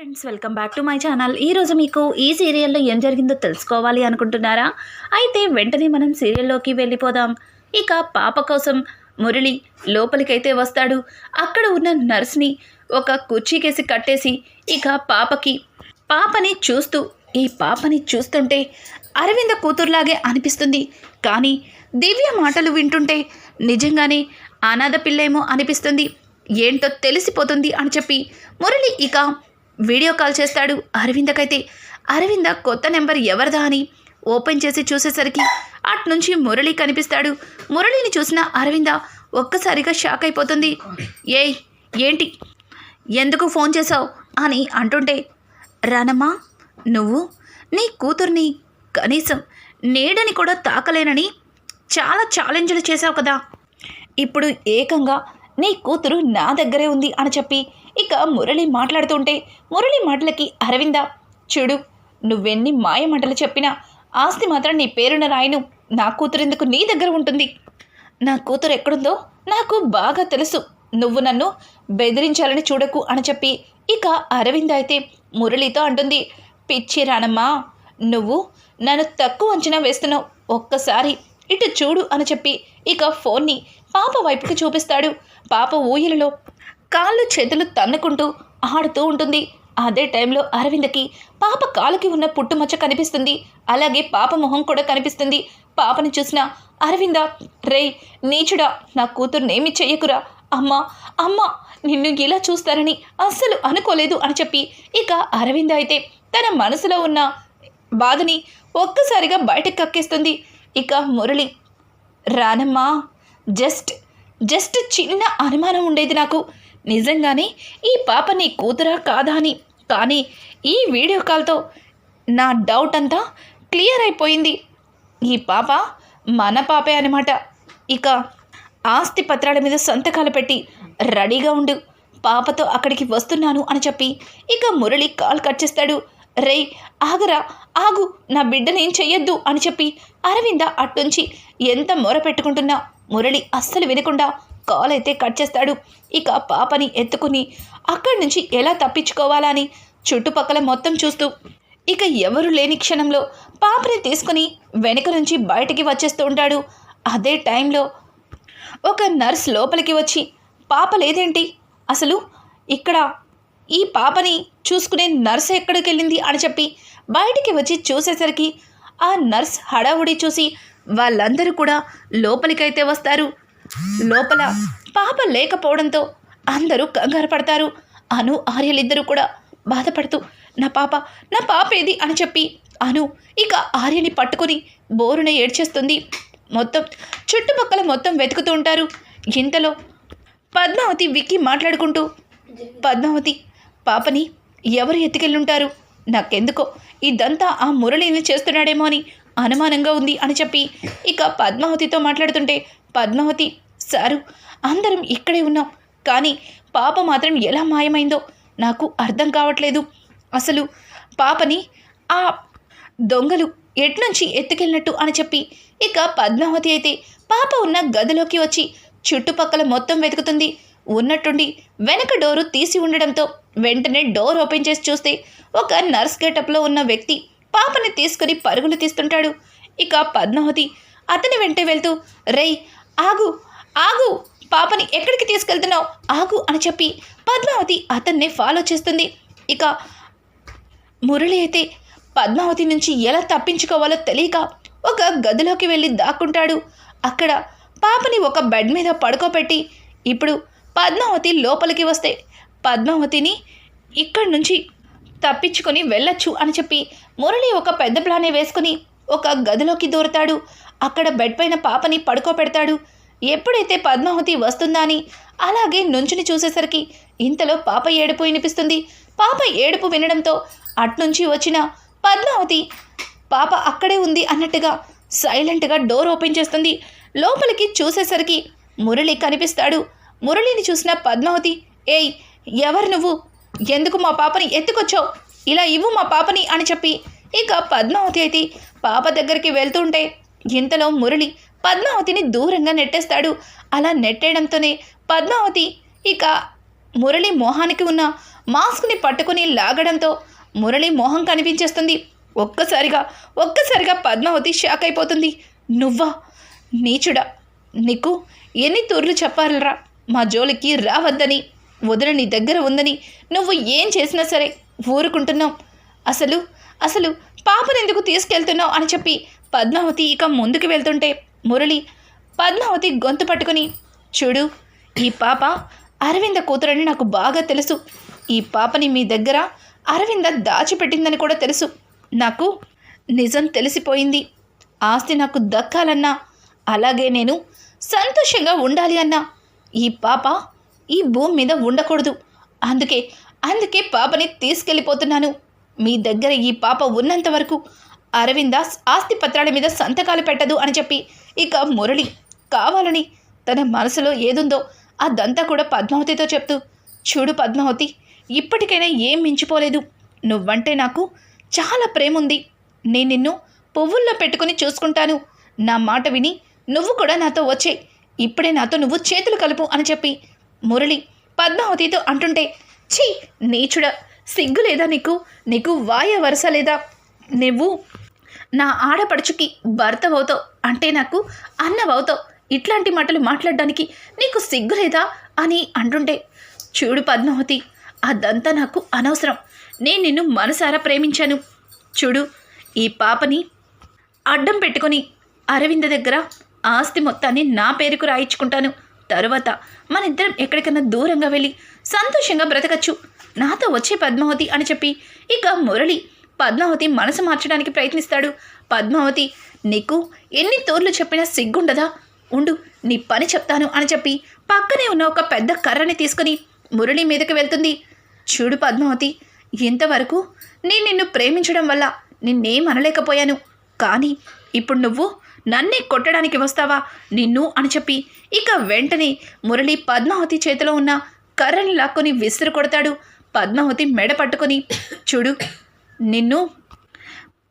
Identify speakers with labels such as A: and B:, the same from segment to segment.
A: Friends welcome back to my channel ఈరోజు మీకు ఈ సీరియల్లో ఏం జరిగిందో తెలుసుకోవాలి అనుకుంటున్నారా? అయితే వెంటనే మనం సీరియల్లోకి వెళ్ళిపోదాం. ఇక పాప కోసం మురళి లోపలికైతే వస్తాడు. అక్కడ ఉన్న నర్స్ని ఒక కుర్చీకేసి కట్టేసి ఇక పాపకి పాపని చూస్తూ ఈ పాపని చూస్తుంటే అరవింద కూతురులాగే అనిపిస్తుంది. కానీ దివ్య మాటలు వింటుంటే నిజంగానే అనాథ పిల్లేమో అనిపిస్తుంది. ఏంటో తెలిసిపోతుంది అని చెప్పి మురళి ఇక వీడియో కాల్ చేస్తాడు అరవిందకైతే. అరవింద కొత్త నెంబర్ ఎవరిదా అని ఓపెన్ చేసి చూసేసరికి అటు నుంచి మురళి కనిపిస్తాడు. మురళిని చూసిన అరవింద ఒక్కసారిగా షాక్ అయిపోతుంది. ఏయ్ ఏంటి? ఎందుకు ఫోన్ చేశావు? అని అంటుంటే రానమ్మా నువ్వు నీ కూతుర్ని కనీసం నీడని కూడా తాకలేనని చాలా ఛాలెంజ్లు చేశావు కదా. ఇప్పుడు ఏకంగా నీ కూతురు నా దగ్గరే ఉంది అని చెప్పి ఇక మురళి మాట్లాడుతుంటే మురళి మాటలకి అరవింద చూడు నువ్వెన్ని మాయ మాటలు చెప్పినా ఆస్తి మాత్రం నీ పేరున రాయను నా కూతురు ఎందుకు నీ దగ్గర ఉంటుంది? నా కూతురు ఎక్కడుందో నాకు బాగా తెలుసు. నువ్వు నన్ను బెదిరించాలని చూడకు అని చెప్పి ఇక అరవింద అయితే మురళితో అంటుంది పిచ్చి రానమ్మా నువ్వు నన్ను తక్కువ అంచనా వేస్తున్నావు. ఒక్కసారి ఇటు చూడు అని చెప్పి ఇక ఫోన్ని పాప వైపుకి చూపిస్తాడు. పాప ఊయలలో కాళ్ళు చేతులు తన్నుకుంటూ ఆడుతూ ఉంటుంది. అదే టైంలో అరవిందకి పాప కాలుకి ఉన్న పుట్టుమచ్చ కనిపిస్తుంది. అలాగే పాప మొహం కూడా కనిపిస్తుంది. పాపని చూసిన అరవింద రేయ్ నీచుడా నా కూతుర్నేమి చెయ్యకురా. అమ్మా అమ్మా నిన్ను ఇలా చూస్తారని అస్సలు అనుకోలేదు అని చెప్పి ఇక అరవింద అయితే తన మనసులో ఉన్న బాధని ఒక్కసారిగా బయటకు కక్కేస్తుంది. ఇక మురళి రానమ్మా జస్ట్ జస్ట్ చిన్న అనుమానం ఉండేది నాకు. నిజంగానే ఈ పాప నీ కూతురా కాదా అని. కానీ ఈ వీడియో కాల్తో నా డౌట్ అంతా క్లియర్ అయిపోయింది. ఈ పాప మన పాపే అనమాట ఇక ఆస్తి పత్రాల మీద సంతకాలు పెట్టి రెడీగా ఉండు. పాపతో అక్కడికి వస్తున్నాను అని చెప్పి ఇక మురళి కాల్ కట్ చేస్తాడు. రేయ్ ఆగరా ఆగు నా బిడ్డనేం చెయ్యొద్దు అని చెప్పి అరవింద అట్టుంచి ఎంత మొర పెట్టుకుంటున్నా మురళి అస్సలు వినకుండా కాల్ అయితే కట్ చేస్తాడు. ఇక పాపని ఎత్తుకుని అక్కడి నుంచి ఎలా తప్పించుకోవాలా అని చుట్టుపక్కల మొత్తం చూస్తూ ఇక ఎవరు లేని క్షణంలో పాపని తీసుకుని వెనుక నుంచి బయటికి వచ్చేస్తూ ఉంటాడు. అదే టైంలో ఒక నర్స్ లోపలికి వచ్చి పాప లేదేంటి? అసలు ఇక్కడ ఈ పాపని చూసుకునే నర్స్ ఎక్కడికి వెళ్ళింది? అని చెప్పి బయటికి వచ్చి చూసేసరికి ఆ నర్స్ హడావుడి చూసి వాళ్ళందరూ కూడా లోపలికైతే వస్తారు. లోపల పాప లేకపోవడంతో అందరూ కంగారు పడతారు. అను ఆర్యలిద్దరూ కూడా బాధపడుతూ నా పాప నా పాప ఏది అని చెప్పి అను ఇక ఆర్యని పట్టుకొని బోరున ఏడ్చేస్తుంది. మొత్తం చుట్టుపక్కల మొత్తం వెతుకుతూ ఉంటారు. ఇంతలో పద్మావతి విక్కి మాట్లాడుకుంటూ పద్మావతి పాపని ఎవరు ఎత్తుకెళ్ళుంటారు? నాకెందుకో ఇదంతా ఆ మురళిని చేస్తున్నాడేమో అని అనుమానంగా ఉంది అని చెప్పి ఇక పద్మావతితో మాట్లాడుతుంటే పద్మావతి సారు అందరం ఇక్కడే ఉన్నాం. కానీ పాప మాత్రం ఎలా మాయమైందో నాకు అర్థం కావట్లేదు. అసలు పాపని ఆ దొంగలు ఎట్నుంచి ఎత్తుకెళ్ళినట్టు అని చెప్పి ఇక పద్మావతి అయితే పాప ఉన్న గదిలోకి వచ్చి చుట్టుపక్కల మొత్తం వెతుకుతుంది. ఉన్నట్టుండి వెనక డోరు తీసి ఉండడంతో వెంటనే డోర్ ఓపెన్ చేసి చూస్తే ఒక నర్స్ గెటప్లో ఉన్న వ్యక్తి పాపని తీసుకుని పరుగులు తీస్తుంటాడు. ఇక పద్మావతి అతని వెంటే వెళ్తూ రేయ్ ఆగు ఆగు పాపని ఎక్కడికి తీసుకెళ్తున్నావు? ఆగు అని చెప్పి పద్మావతి అతన్నే ఫాలో చేస్తుంది. ఇక మురళి అయితే పద్మావతి నుంచి ఎలా తప్పించుకోవాలో తెలియక ఒక గదిలోకి వెళ్ళి దాక్కుంటాడు. అక్కడ పాపని ఒక బెడ్ మీద పడుకోబెట్టి ఇప్పుడు పద్మావతి లోపలికి వస్తే పద్మావతిని ఇక్కడి నుంచి తప్పించుకొని వెళ్ళొచ్చు అని చెప్పి మురళి ఒక పెద్ద ప్లానే వేసుకుని ఒక గదిలోకి దూరతాడు. అక్కడ బెడ్ పైన పాపని పడుకోబెడతాడు. ఎప్పుడైతే పద్మావతి వస్తుందా అని అలాగే నుంచుని చూసేసరికి ఇంతలో పాప ఏడుపు వినిపిస్తుంది. పాప ఏడుపు వినడంతో అట్నుంచి వచ్చిన పద్మావతి పాప అక్కడే ఉంది అన్నట్టుగా సైలెంట్గా డోర్ ఓపెన్ చేస్తుంది. లోపలికి చూసేసరికి మురళి కనిపిస్తాడు. మురళిని చూసిన పద్మావతి ఏయ్ ఎవరు నువ్వు? ఎందుకు మా పాపని ఎత్తుకొచ్చావు? ఇలా ఇవ్వు మా పాపని అని చెప్పి ఇక పద్మావతి అయితే పాప దగ్గరికి వెళ్తుంటే ఇంతలో మురళి పద్మావతిని దూరంగా నెట్టేస్తాడు. అలా నెట్టేయడంతోనే పద్మావతి ఇక మురళి మోహానికి ఉన్న మాస్క్ని పట్టుకుని లాగడంతో మురళి మొహం కనిపించేస్తుంది. ఒక్కసారిగా ఒక్కసారిగా పద్మావతి షాక్ అయిపోతుంది. నువ్వా? నీచుడా? నీకు ఎన్ని తూర్లు చెప్పాలరా? మా జోలికి రావద్దని వదిన నీ దగ్గర ఉందని నువ్వు ఏం చేసినా సరే ఊరుకుంటున్నావు. అసలు అసలు పాపను ఎందుకు తీసుకెళ్తున్నావు? అని చెప్పి పద్మావతి ఇక ముందుకు వెళ్తుంటే మురళి పద్మావతి గొంతు పట్టుకుని చూడు ఈ పాప అరవింద కూతురని నాకు బాగా తెలుసు. ఈ పాపని మీ దగ్గర అరవింద దాచిపెట్టిందని కూడా తెలుసు. నాకు నిజం తెలిసిపోయింది. ఆస్తి నాకు దక్కాలన్నా అలాగే నేను సంతోషంగా ఉండాలి అన్నా. ఈ పాప ఈ భూమి మీద ఉండకూడదు. అందుకే అందుకే పాపని తీసుకెళ్ళిపోతున్నాను. మీ దగ్గర ఈ పాప ఉన్నంత వరకు అరవిందాస్ ఆస్తి పత్రాల మీద సంతకాలు పెట్టదు అని చెప్పి ఇక మురళి కావాలని తన మనసులో ఏదుందో అదంతా కూడా పద్మావతితో చెప్తూ చూడు పద్మావతి ఇప్పటికైనా ఏం మించిపోలేదు. నువ్వంటే నాకు చాలా ప్రేమ ఉంది నేను నిన్ను పువ్వుల్లో పెట్టుకుని చూసుకుంటాను. నా మాట విని నువ్వు కూడా నాతో వచ్చే. ఇప్పుడే నాతో నువ్వు చేతులు కలుపు అని చెప్పి మురళి పద్మావతితో అంటుంటే ఛీ నీచుడ సిగ్గు లేదా నీకు? నీకు వాయ వరస లేదా? నువ్వు నా ఆడపడుచుకి భర్తవవుతావు అంటే నాకు అన్నవవుతావు. ఇట్లాంటి మాటలు మాట్లాడడానికి నీకు సిగ్గు లేదా అని అంటుంటే చూడు పద్మావతి అదంతా నాకు అనవసరం. నేను నిన్ను మనసారా ప్రేమించాను. చూడు ఈ పాపని అడ్డం పెట్టుకొని అరవింద దగ్గర ఆస్తి మొత్తాన్ని నా పేరుకు రాయించుకుంటాను. తరువాత మన ఇద్దరం ఎక్కడికన్నా దూరంగా వెళ్ళి సంతోషంగా బ్రతకచ్చు. నాతో వచ్చే పద్మావతి అని చెప్పి ఇక మురళి పద్మావతి మనసు మార్చడానికి ప్రయత్నిస్తాడు. పద్మావతి నీకు ఎన్ని తోర్లు చెప్పినా సిగ్గుండదా? ఉండు నీ పని చెప్తాను అని చెప్పి పక్కనే ఉన్న ఒక పెద్ద కర్రని తీసుకుని మురళి మీదకి వెళ్తుంది. చూడు పద్మావతి ఇంతవరకు నేను నిన్ను ప్రేమించడం వల్ల నిన్నేం అనలేకపోయాను. కానీ ఇప్పుడు నువ్వు నన్నే కొట్టడానికి వస్తావా నిన్ను అని చెప్పి ఇక వెంటనే మురళి పద్మావతి చేతిలో ఉన్న కర్రని లాక్కొని విసిరు కొడతాడు. పద్మావతి మెడ పట్టుకొని చూడు నిన్ను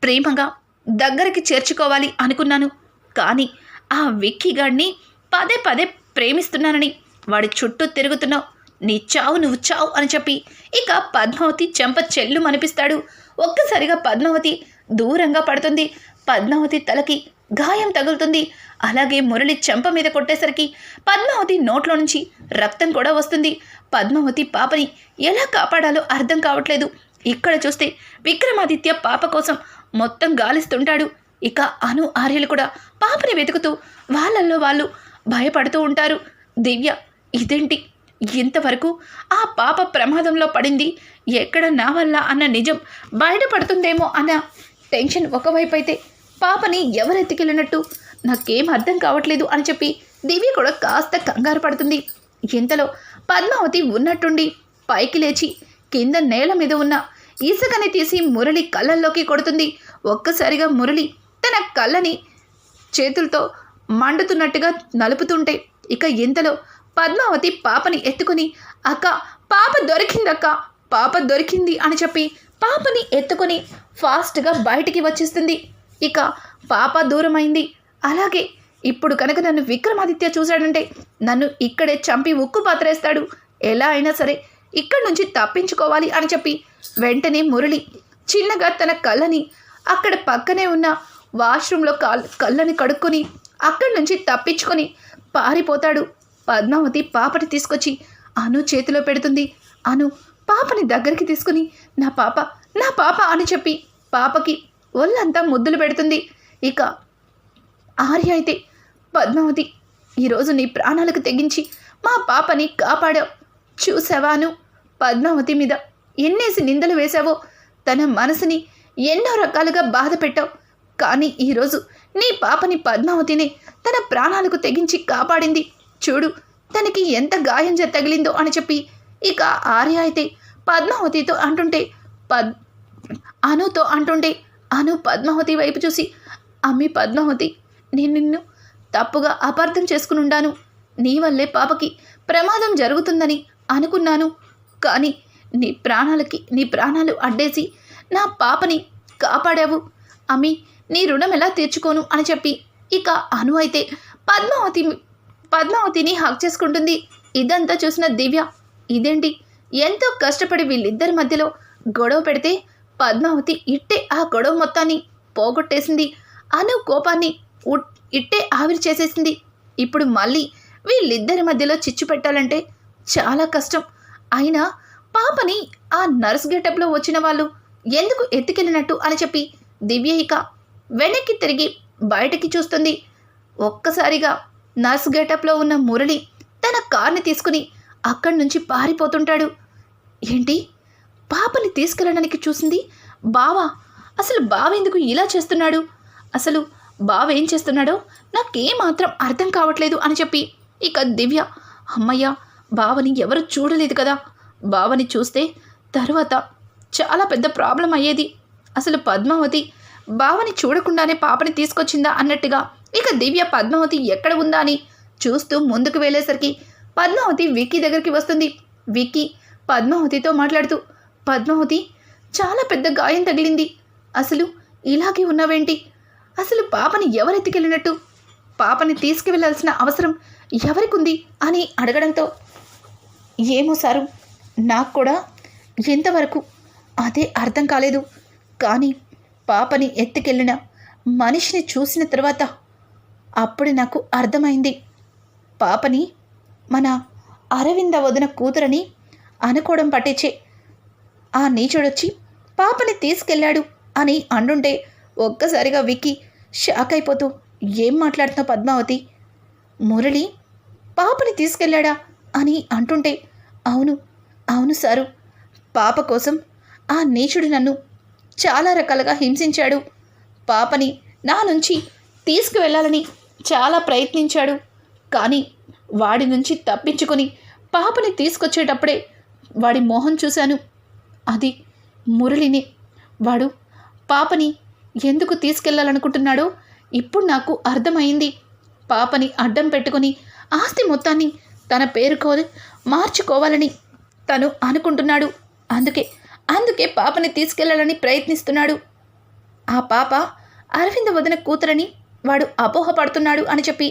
A: ప్రేమగా దగ్గరికి చేర్చుకోవాలి అనుకున్నాను. కానీ ఆ విక్కీగాడిని పదే పదే ప్రేమిస్తున్నానని వాడి చుట్టూ తిరుగుతున్నావు నీ చావు నువ్వు చావు అని చెప్పి ఇక పద్మావతి చెంప చెల్లు అనిపిస్తాడు ఒక్కసారిగా పద్మావతి దూరంగా పడుతుంది. పద్మావతి తలకి గాయం తగులుతుంది. అలాగే మురళి చెంప మీద కొట్టేసరికి పద్మావతి నోట్లో నుంచి రక్తం కూడా వస్తుంది. పద్మావతి పాపని ఎలా కాపాడాలో అర్థం కావట్లేదు. ఇక్కడ చూస్తే విక్రమాదిత్య పాప కోసం మొత్తం గాలిస్తుంటాడు. ఇక అను ఆర్యలు కూడా పాపని వెతుకుతూ వాళ్ళల్లో వాళ్ళు భయపడుతూ ఉంటారు. దివ్య ఇదేంటి? ఇంతవరకు ఆ పాప ప్రమాదంలో పడింది. ఎక్కడ నా వల్ల అన్న నిజం బయటపడుతుందేమో అన్న టెన్షన్ ఒకవైపు అయితే పాపని ఎవరెత్తికెళ్ళినట్టు నాకేం అర్థం కావట్లేదు అని చెప్పి దివ్య కూడా కాస్త కంగారు పడుతుంది. ఇంతలో పద్మావతి ఉన్నట్టుండి పైకి లేచి కింద నేల మీద ఉన్న ఇసుకని తీసి మురళి కళ్ళల్లోకి కొడుతుంది. ఒక్కసారిగా మురళి తన కళ్ళని చేతులతో మండుతున్నట్టుగా నలుపుతుంటే ఇక ఇంతలో పద్మావతి పాపని ఎత్తుకుని అక్క పాప దొరికిందక్క పాప దొరికింది అని చెప్పి పాపని ఎత్తుకొని ఫాస్ట్గా బయటికి వచ్చేస్తుంది. ఇక పాప దూరమైంది. అలాగే ఇప్పుడు కనుక నన్ను విక్రమాదిత్య చూశాడంటే నన్ను ఇక్కడే చంపి ఉక్కు పాత్రేస్తాడు. ఎలా అయినా సరే ఇక్కడి నుంచి తప్పించుకోవాలి అని చెప్పి వెంటనే మురళి చిన్నగా తన కళ్ళని అక్కడ పక్కనే ఉన్న వాష్రూమ్లో కాల్ కళ్ళని కడుక్కొని అక్కడి నుంచి తప్పించుకొని పారిపోతాడు. పద్మావతి పాపని తీసుకొచ్చి అను చేతిలో పెడుతుంది. అను పాపని దగ్గరికి తీసుకుని నా పాప నా పాప అని చెప్పి పాపకి ఒళ్ళంతా ముద్దులు పెడుతుంది. ఇక ఆర్య అయితే పద్మావతి ఈరోజు నీ ప్రాణాలకు తెగించి మా పాపని కాపాడావు. చూసావాను పద్మావతి మీద. ఎన్నేసి నిందలు వేశావో? తన మనసుని ఎన్నో రకాలుగా బాధ పెట్టావు. కానీ ఈరోజు నీ పాపని పద్మావతిని తన ప్రాణాలకు తెగించి కాపాడింది. చూడు తనకి ఎంత గాయం తగిలిందో అని చెప్పి ఇక ఆర్య అయితే పద్మావతితో అంటుంటే పద్ అనుతో అంటుంటే అను పద్మావతి వైపు చూసి అమ్మి పద్మావతి నేను నిన్ను తప్పుగా అపార్థం చేసుకుని ఉండాను నీ వల్లే పాపకి ప్రమాదం జరుగుతుందని అనుకున్నాను. కానీ నీ ప్రాణాలకి నీ ప్రాణాలు అడ్డేసి నా పాపని కాపాడావు. అమ్మి నీ రుణం ఎలా తీర్చుకోను అని చెప్పి. ఇక అను అయితే పద్మావతి పద్మావతిని హక్ చేసుకుంటుంది. ఇదంతా చూసిన దివ్య ఇదేంటి? ఎంతో కష్టపడి వీళ్ళిద్దరి మధ్యలో గొడవ పెడితే పద్మావతి ఇట్టే ఆ గొడవ మొత్తాన్ని పోగొట్టేసింది. అను కోపాన్ని ఉట్- ఇట్టే ఆవిరి చేసేసింది. ఇప్పుడు మళ్ళీ వీళ్ళిద్దరి మధ్యలో చిచ్చు పెట్టాలంటే చాలా కష్టం. అయినా పాపని ఆ నర్స్ గెటప్లో వచ్చిన వాళ్ళు ఎందుకు ఎత్తుకెళ్ళినట్టు అని చెప్పి దివ్య ఇక వెనక్కి తిరిగి బయటకి చూస్తుంది. ఒక్కసారిగా నర్స్ గెటప్లో ఉన్న మురళి తన కార్ని తీసుకుని అక్కడి నుంచి పారిపోతుంటాడు. ఏంటి? పాపని తీసుకెళ్ళడానికి చూసింది బావా? అసలు బావ ఎందుకు ఇలా చేస్తున్నాడు? అసలు బావ ఏం చేస్తున్నాడో నాకేమాత్రం అర్థం కావట్లేదు అని చెప్పి ఇక దివ్య అమ్మయ్య బావని ఎవరు చూడలేదు కదా? బావని చూస్తే తర్వాత చాలా పెద్ద ప్రాబ్లం అయ్యేది. అసలు పద్మావతి బావని చూడకుండానే పాపని తీసుకొచ్చిందా అన్నట్టుగా ఇక దివ్య పద్మావతి ఎక్కడ ఉందా అని చూస్తూ ముందుకు వెళ్ళేసరికి పద్మావతి విక్కీ దగ్గరికి వస్తుంది. విక్కీ పద్మావతితో మాట్లాడుతూ పద్మావతి చాలా పెద్ద గాయం తగిలింది. అసలు ఇలాగే ఉన్నావేంటి? అసలు పాపని ఎవరెత్తికెళ్ళినట్టు పాపని తీసుకువెళ్ళాల్సిన అవసరం ఎవరికుంది? అని అడగడంతో ఏమో సారు నాకు కూడా ఎంతవరకు అదే అర్థం కాలేదు. కానీ పాపని ఎత్తుకెళ్ళిన మనిషిని చూసిన తర్వాత అప్పుడు నాకు అర్థమైంది. పాపని మన అరవింద వదిన కూతురని అనుకోవడం పట్టించే ఆ నీచుడొచ్చి పాపని తీసుకెళ్ళాడు అని అంటుంటే ఒక్కసారిగా విక్కి షాక్ అయిపోతూ ఏం మాట్లాడుతున్నావు పద్మావతి? మురళి పాపని తీసుకెళ్ళాడా? అని అంటుంటే అవును అవును సారు. పాప కోసం ఆ నీచుడు నన్ను చాలా రకాలుగా హింసించాడు. పాపని నా నుంచి తీసుకువెళ్ళాలని చాలా ప్రయత్నించాడు. కానీ వాడి నుంచి తప్పించుకొని పాపని తీసుకొచ్చేటప్పుడే వాడి మోహం చూశాను. అది మురళిని. వాడు పాపని ఎందుకు తీసుకెళ్ళాలనుకుంటున్నాడో ఇప్పుడు నాకు అర్థమైంది. పాపని అడ్డం పెట్టుకొని ఆస్తి మొత్తాన్ని తన పేరుకో మార్చుకోవాలని తను అనుకుంటున్నాడు. అందుకే అందుకే పాపని తీసుకెళ్ళాలని ప్రయత్నిస్తున్నాడు. ఆ పాప అరవింద వదిన కూతురని వాడు అపోహపడుతున్నాడు అని చెప్పి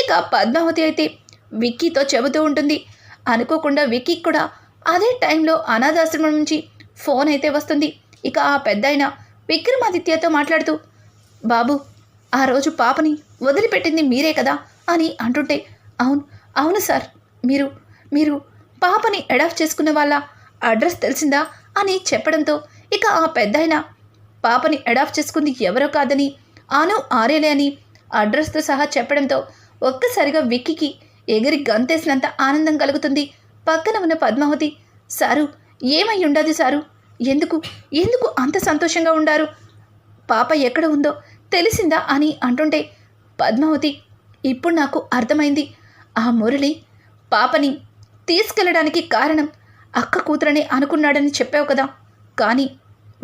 A: ఇక పద్మావతి అయితే విక్కీతో చెబుతూ ఉంటుంది. అనుకోకుండా విక్కీ కూడా అదే టైంలో అనాథాశ్రమం నుంచి ఫోన్ అయితే వస్తుంది. ఇక ఆ పెద్దాయన విక్రమాదిత్యతో మాట్లాడుతూ బాబు ఆ రోజు పాపని వదిలిపెట్టింది మీరే కదా? అని అంటుంటే అవును అవును సార్. మీరు మీరు పాపని అడాప్ట్ చేసుకున్న వాళ్ళ అడ్రస్ తెలిసిందా అని చెప్పడంతో ఇక ఆ పెద్దాయన పాపని అడాప్ట్ చేసుకుంది ఎవరో కాదని ఆను ఆరేలే అని అడ్రస్తో సహా చెప్పడంతో ఒక్కసారిగా విక్కీకి ఎగిరి గంతేసినంత ఆనందం కలుగుతుంది. పక్కన ఉన్న పద్మావతి సారు ఏమై ఉండదు సారు? ఎందుకు ఎందుకు అంత సంతోషంగా ఉండారు? పాప ఎక్కడ ఉందో తెలిసిందా? అని అంటుంటే పద్మావతి ఇప్పుడు నాకు అర్థమైంది. ఆ మురళి పాపని తీసుకెళ్ళడానికి కారణం అక్క కూతురని అనుకున్నాడని చెప్పావు కదా. కానీ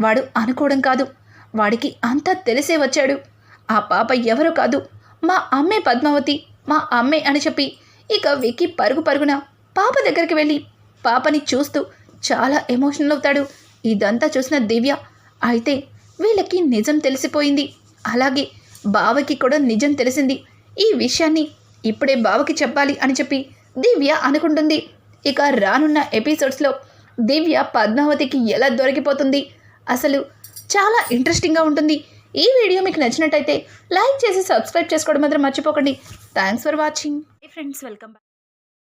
A: వాడు అనుకోవడం కాదు. వాడికి అంతా తెలిసే వచ్చాడు. ఆ పాప ఎవరో కాదు. మా అమ్మే పద్మావతి మా అమ్మే అని చెప్పి ఇక వెక్కి పరుగు పరుగున పాప దగ్గరికి వెళ్ళి పాపని చూస్తూ చాలా ఎమోషనల్ అవుతాడు. ఇదంతా చూసిన దివ్య అయితే వీళ్ళకి నిజం తెలిసిపోయింది. అలాగే బావకి కూడా నిజం తెలిసింది. ఈ విషయాన్ని ఇప్పుడే బావకి చెప్పాలి అని చెప్పి దివ్య అనుకుంటుంది. ఇక రానున్న ఎపిసోడ్స్లో దివ్య పద్మావతికి ఎలా దొరికిపోతుంది? అసలు చాలా ఇంట్రెస్టింగ్గా ఉంటుంది. ఈ వీడియో మీకు నచ్చినట్టయితే లైక్ చేసి సబ్స్క్రైబ్ చేసుకోవడం మాత్రం మర్చిపోకండి. Thanks for watching. Friends welcome